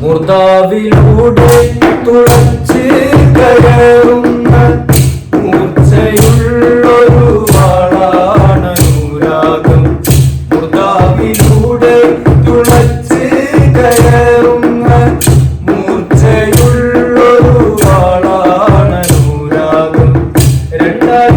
മൂർദാവിലൂടെ തുളച്ച് കയറുന്ന മൂർച്ചയുള്ളൊരു വാളാണ് അനുരാഗം. മുർദാവിലൂടെ തുളച്ച് കയറുന്ന മൂർച്ചയുള്ളൊരു വാളാണ് അനുരാഗം. രണ്ടായി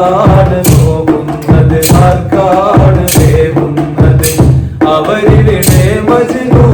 ആർക്കാണ് നോക്കുന്നത് ആർക്കാണ് വേവുന്നത്? അവരിവിടെ മജനു